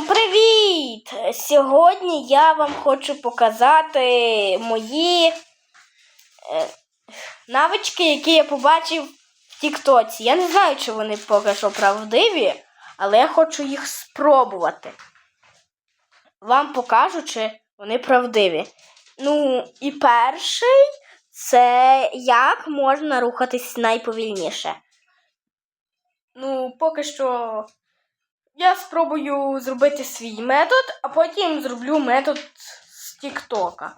Всім привіт! Сьогодні я вам хочу показати мої е, навички, які я побачив в Тіктоці. Я не знаю, чи вони поки що правдиві, але я хочу їх спробувати. Вам покажу, чи вони правдиві. Ну, і перший це як можна рухатись найповільніше. Ну, поки що я спробую зробити свій метод, а потім зроблю метод з Тіктока.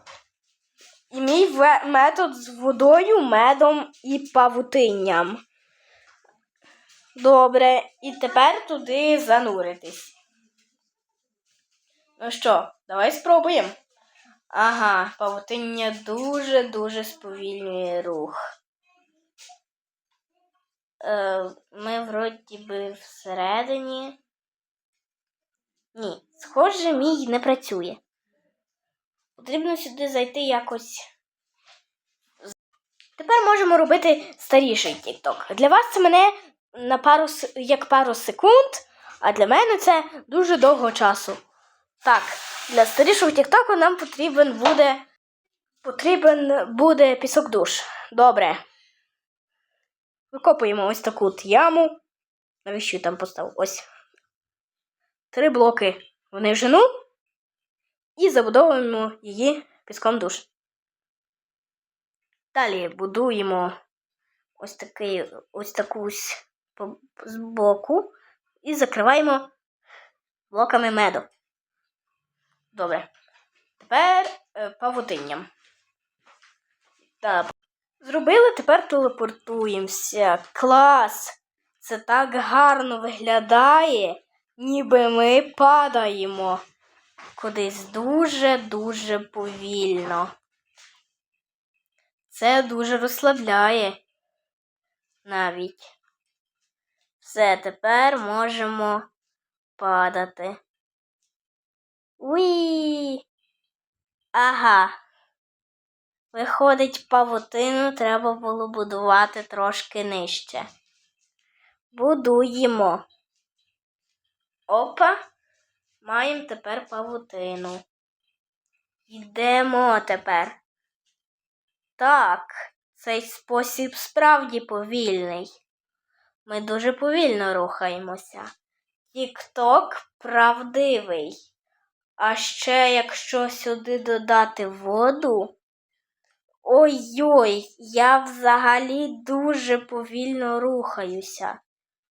І мій метод з водою, медом і павутинням. Добре, і тепер туди зануритись. Ну що, давай спробуємо. Ага, павутиння дуже-дуже сповільнює рух. Е, ми вроді би всередині. Ні, схоже, мій не працює. Потрібно сюди зайти якось. Тепер можемо робити старіший TikTok. Для вас це мене на пару як пару секунд, а для мене це дуже довго часу. Так, для старішого TikTok нам потрібен буде. Потрібен буде пісок душ. Добре. Викопуємо ось таку яму. Навіщо я там поставив? Ось три блоки в нижину і забудовуємо її піском душ. Далі будуємо ось такий, ось таку з боку і закриваємо блоками меду. Добре. Тепер е, павутинням. Так. Зробили, тепер телепортуємося. Клас! Це так гарно виглядає ніби ми падаємо кудись дуже-дуже повільно. Це дуже розслабляє навіть. Все, тепер можемо падати. Уї! Ага. Виходить, павутину треба було будувати трошки нижче. Будуємо. Опа, маємо тепер павутину. Йдемо тепер. Так, цей спосіб справді повільний. Ми дуже повільно рухаємося. Тік-ток правдивий. А ще якщо сюди додати воду. Ой-ой, я взагалі дуже повільно рухаюся.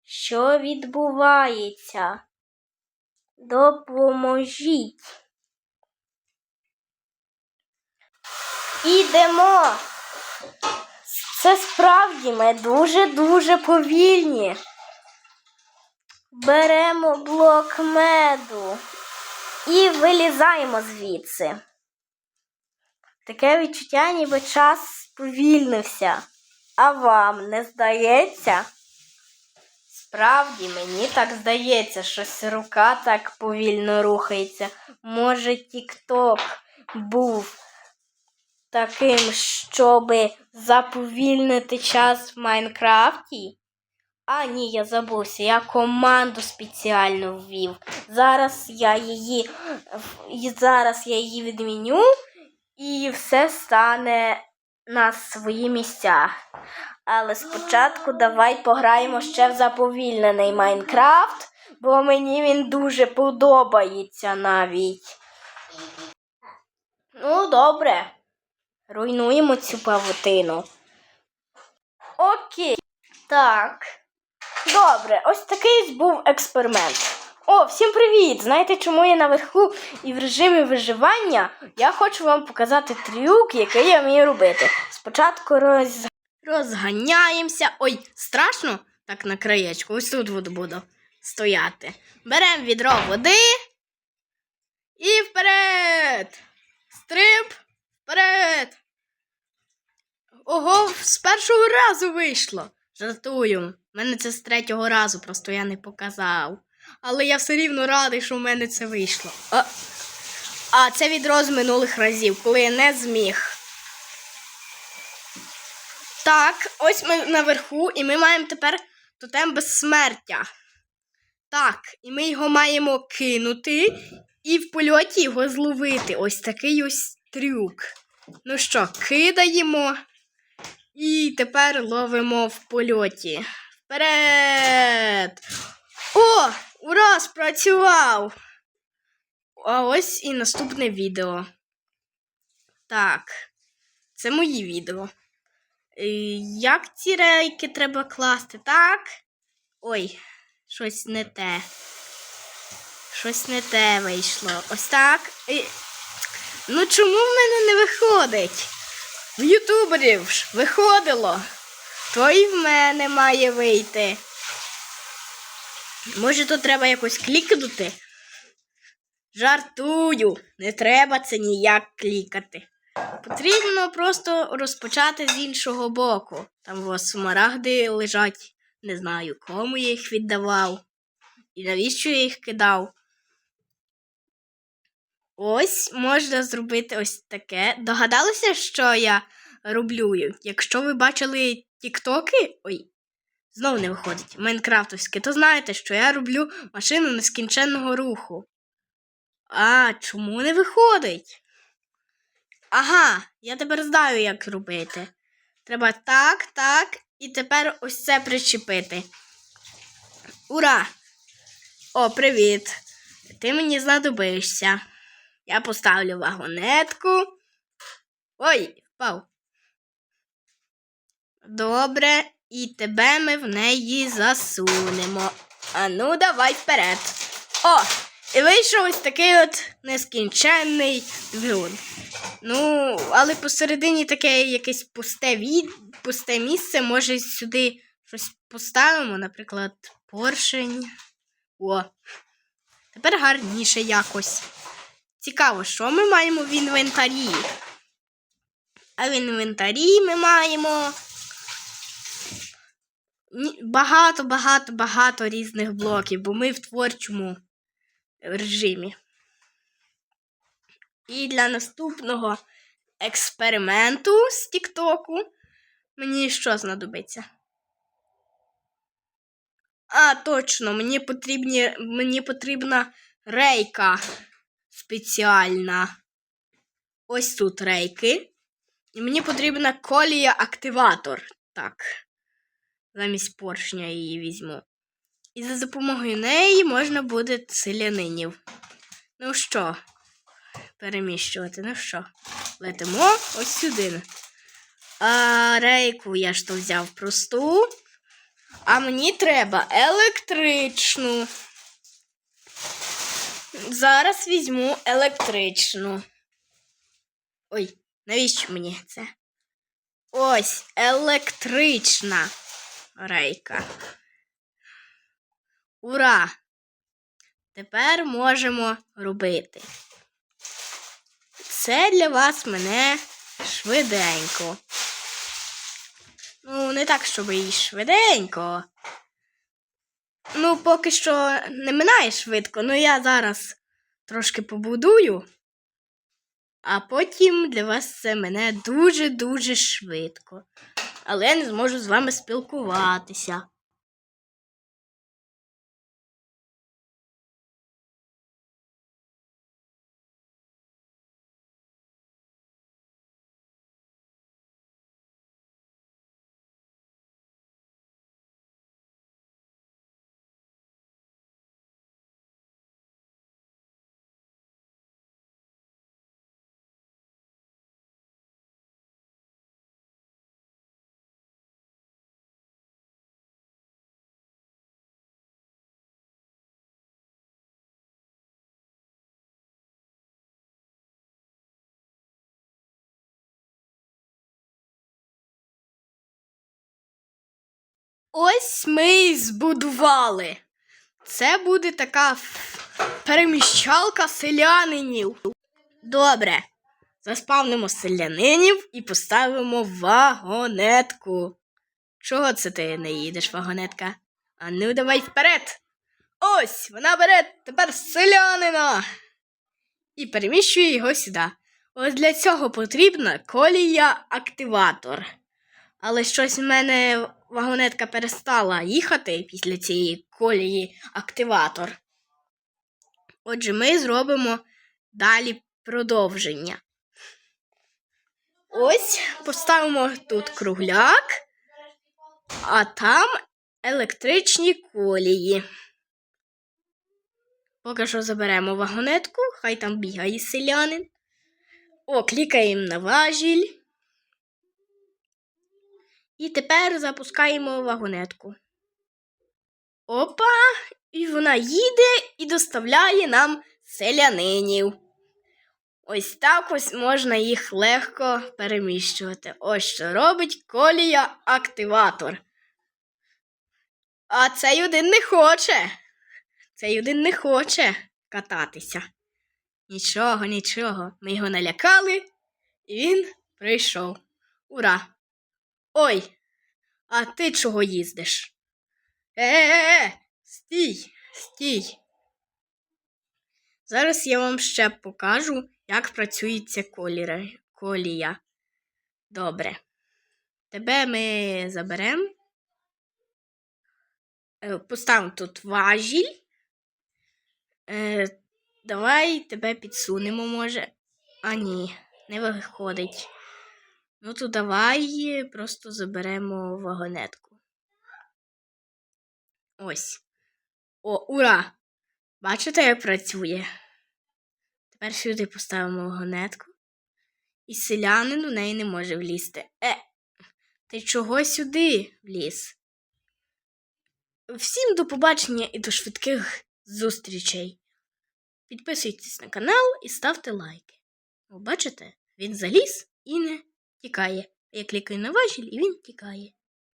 Що відбувається? Допоможіть. Ідемо. Це справді ми дуже-дуже повільні. Беремо блок меду і вилізаємо звідси. Таке відчуття, ніби час сповільнився. А вам не здається? Справді, мені так здається, щось рука так повільно рухається. Може, Тік-Ток був таким, щоби заповільнити час в Майнкрафті? А, ні, я забувся. Я команду спеціально ввів. Зараз я її зараз я її відміню, і все стане на свої місця. Але спочатку давай пограємо ще в заповільнений Майнкрафт, бо мені він дуже подобається навіть. Ну, добре. Руйнуємо цю павутину. Окей. Так. Добре, ось такий був експеримент. О, всім привіт! Знаєте, чому я наверху і в режимі виживання? Я хочу вам показати трюк, який я вмію робити. Спочатку роз... розганяємося. Ой, страшно? Так на краєчку. Ось тут от буду стояти. Беремо відро води і вперед! Стрип! Вперед! Ого, з першого разу вийшло. Жартую. У мене це з третього разу, просто я не показав. Але я все рівно радий, що в мене це вийшло. А, а це відро з минулих разів, коли я не зміг. Так, ось ми наверху, і ми маємо тепер тотем безсмертя. Так, і ми його маємо кинути і в польоті його зловити. Ось такий ось трюк. Ну що, кидаємо і тепер ловимо в польоті. Вперед! О! Ура! Спрацював! А ось і наступне відео. Так, це мої відео. Е, Як ці рейки треба класти? Так? Ой, щось не те. Щось не те вийшло. Ось так. І... Ну чому в мене не виходить? В ютуберів ж виходило. То і в мене має вийти. Може, то треба якось клікнути? Жартую, не треба це ніяк клікати. Потрібно просто розпочати з іншого боку. Там у вас смарагди лежать, не знаю, кому я їх віддавав і навіщо я їх кидав. Ось можна зробити ось таке. Догадалися, що я роблю? Якщо ви бачили тіктоки, ой, знову не виходить, майнкрафтовське, то знаєте, що я роблю машину нескінченного руху. А, чому не виходить? Ага, я тепер знаю, як робити. Треба так, так, і тепер ось це причепити. Ура! О, привіт! Ти мені знадобишся. Я поставлю вагонетку. Ой, впав. Добре, і тебе ми в неї засунемо. А ну, давай вперед. О! І вийшов ось такий от нескінченний двигун. Ну, але посередині таке якесь пусте від... пусте місце. Може, сюди щось поставимо, наприклад, поршень. О. Тепер гарніше якось. Цікаво, що ми маємо в інвентарі? А в інвентарі ми маємо багато, багато, багато різних блоків, бо ми в творчому режимі. І для наступного експерименту з Тіктоку мені що знадобиться? А, точно, мені, потрібні, мені потрібна рейка спеціальна. Ось тут рейки. І мені потрібна колія-активатор. Так. Замість поршня її візьму. І за допомогою неї можна буде селянинів. Ну що, переміщувати, ну що, летимо ось сюди. А рейку я ж то взяв просту. А мені треба електричну. Зараз візьму електричну. Ой, навіщо мені це? Ось електрична рейка. Ура! Тепер можемо робити. Це для вас мене швиденько. Ну, не так, щоб і швиденько. Ну, поки що не минає швидко, ну я зараз трошки побудую, а потім для вас це мене дуже-дуже швидко. Але я не зможу з вами спілкуватися. Ось ми і збудували. Це буде така переміщалка селянинів. Добре. Заспавнимо селянинів і поставимо вагонетку. Чого це ти не їдеш, вагонетка? А ну давай вперед. Ось вона бере тепер селянина. І переміщує його сюди. Ось для цього потрібна колія-активатор. Але щось в мене вагонетка перестала їхати після цієї колії активатор. Отже, ми зробимо далі продовження. Ось поставимо тут кругляк, а там електричні колії. Поки що заберемо вагонетку, хай там бігає селянин. О, клікаємо на важіль. І тепер запускаємо вагонетку. Опа! І вона їде і доставляє нам селянинів. Ось так ось можна їх легко переміщувати. Ось що робить колія активатор. А цей один не хоче. Цей один не хоче кататися. Нічого, нічого. Ми його налякали, і він прийшов. Ура! Ой, а ти чого їздиш? Е-е-е, стій, стій. Зараз я вам ще покажу, як працює ця коліра, колія. Добре. Тебе ми заберемо. Е, Поставимо тут важіль. Е, давай тебе підсунемо, може. А ні, не виходить. Ну то давай просто заберемо вагонетку. Ось. О, ура! Бачите, як працює? Тепер сюди поставимо вагонетку. І селянин у неї не може влізти. Е, ти чого сюди вліз? Всім до побачення і до швидких зустрічей. Підписуйтесь на канал і ставте лайки. Бачите, він заліз і не тікає. Я клікаю на важіль і він тікає.